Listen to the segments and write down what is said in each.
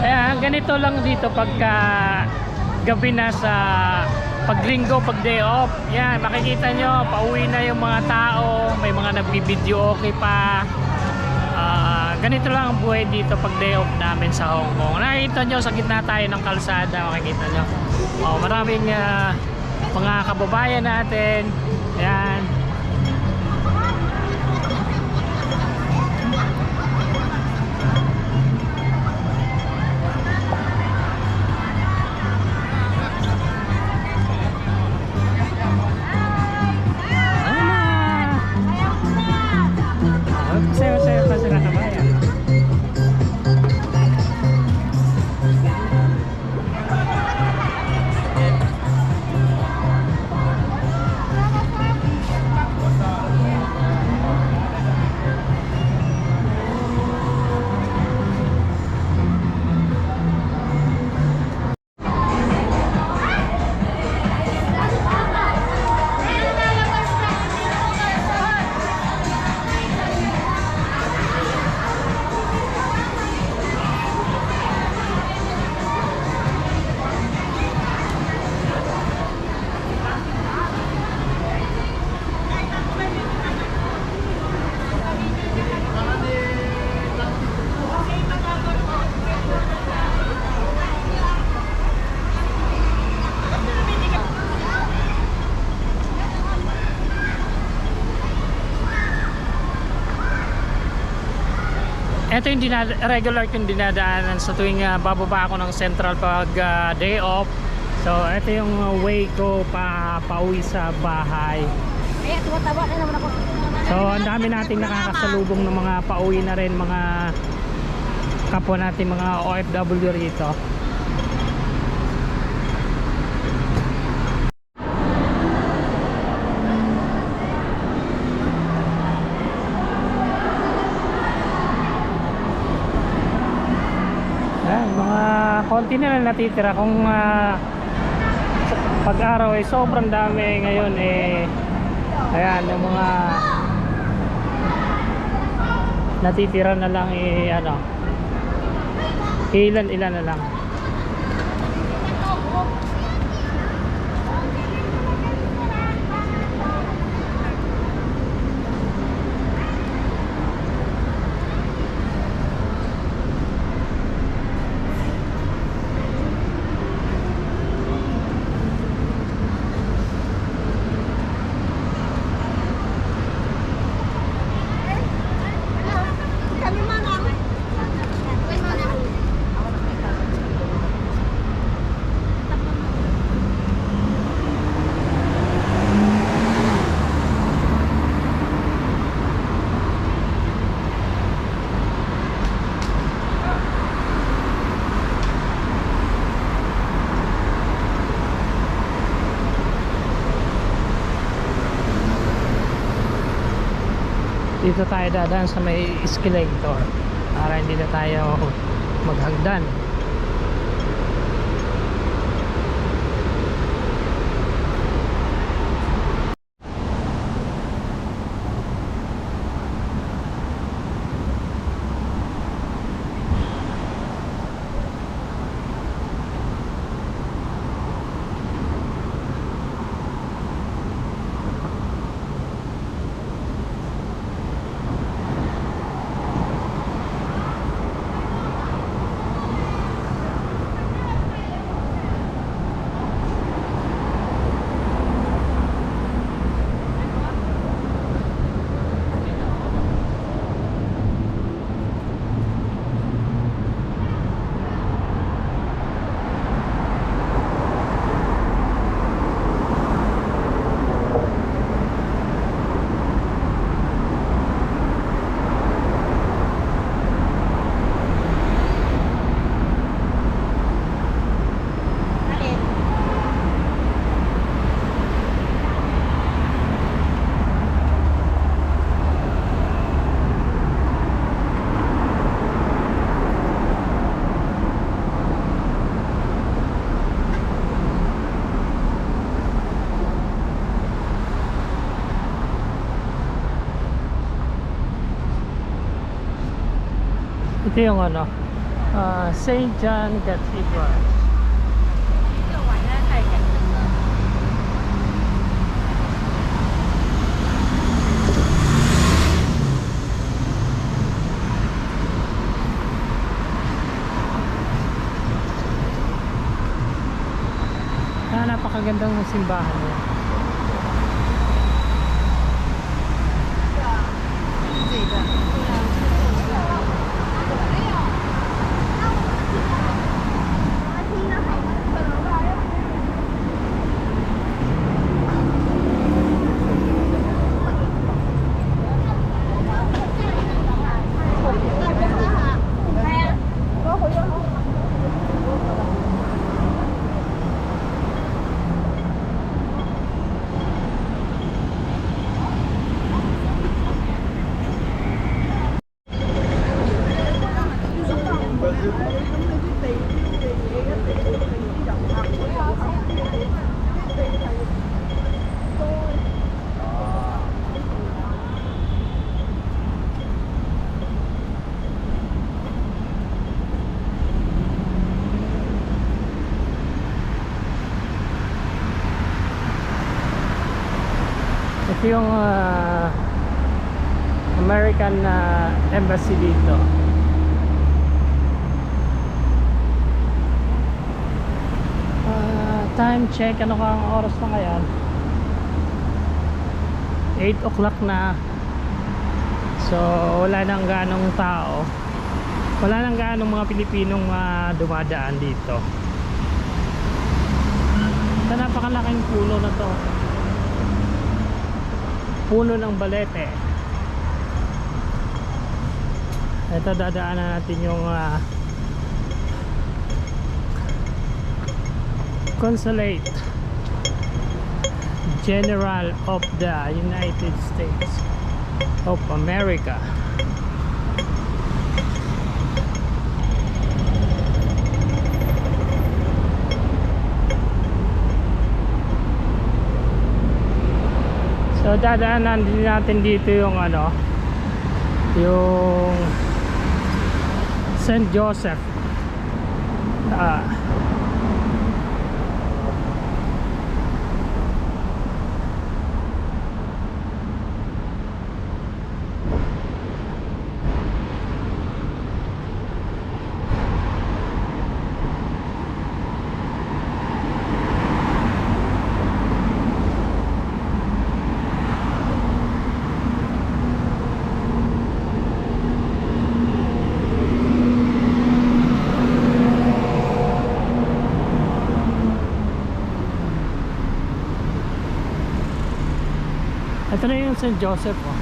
Kaya ganito lang dito pagka gabi na sa pag linggo, pag day off. Yan, makikita nyo, pauwi na yung mga tao. May mga nagbibideo okay pa. Ah, ganito lang ang buhay dito pag day off namin sa Hong Kong. Nakikita nyo, sa gitna tayo ng kalsada, makikita nyo. Oh, maraming ah, mga kababayan natin. Yan. Ito yung regular kong dinadaanan sa tuwing ah, bababa ako ng Central pag ah, day off. So, ito yung ah, way ko pa pauwi sa bahay. Kaya tumatawa na naman ako. So, ang dami nating nakakasalubong ng mga pauwi na rin mga kapwa natin mga OFW rito. Ayan, mga konti na lang natitira kung ah, sa- pag-araw ay sobrang dami ngayon eh ayan yung mga natitira na lang eh ano ilan ilan na lang dito tayo dadaan sa may escalator para hindi na tayo maghagdan ito yung ano uh, St. John Cathedral. Ah, napakagandang simbahan niya. Ito yung ah, American na embassy dito. Ah, time check, ano ka ang oras na ngayon? 8 o'clock na. So, wala nang ganong tao. Wala nang ganong mga Pilipinong ah, dumadaan dito. Ito napakalaking puno na to puno ng balete ito dadaanan natin yung ah, consulate general of the United States of America So dadaanan din natin dito yung ano yung St. Joseph. Ah. Ito na yung St. Joseph oh.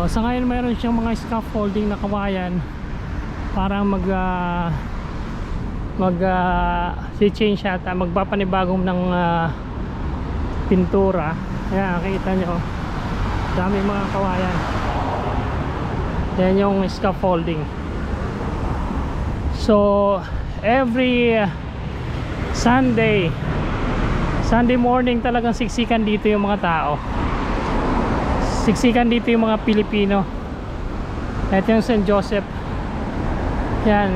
Oh, sa ngayon mayroon siyang mga scaffolding na kawayan para mag ah, mag ah, si change yata magpapanibagong ng ah, pintura ayan nakikita nyo oh. dami mga kawayan yan yung scaffolding so every Sunday Sunday morning talagang siksikan dito yung mga tao siksikan dito yung mga Pilipino ito yung St. Joseph yan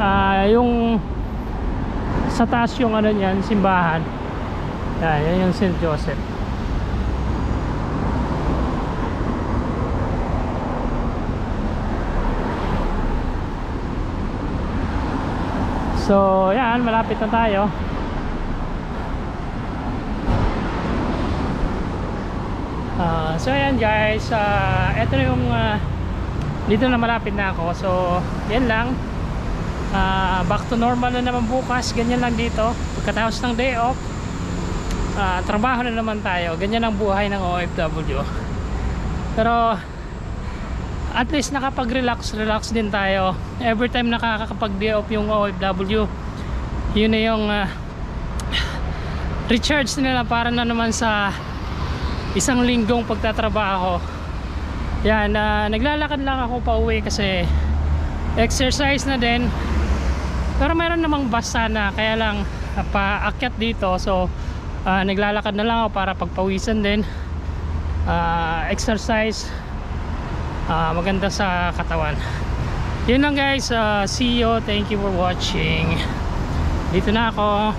ah, yung sa taas yung ano niyan simbahan yan, yan yung St. Joseph so yan malapit na tayo Ah, so ayan guys, uh, ito na yung ah, dito na malapit na ako. So, yan lang. Ah, back to normal na naman bukas. Ganyan lang dito. Pagkatapos ng day off, ah, trabaho na naman tayo. Ganyan ang buhay ng OFW. Pero at least nakapag-relax, relax din tayo. Every time nakakapag-day off yung OFW, yun na yung ah, recharge nila para na naman sa isang linggong pagtatrabaho yan ah, naglalakad lang ako pa uwi kasi exercise na din pero meron namang bus sana kaya lang ah, paakyat dito so ah, naglalakad na lang ako para pagpawisan din Ah, exercise ah, maganda sa katawan Yun lang guys. Uh, see you. Thank you for watching. Dito na ako.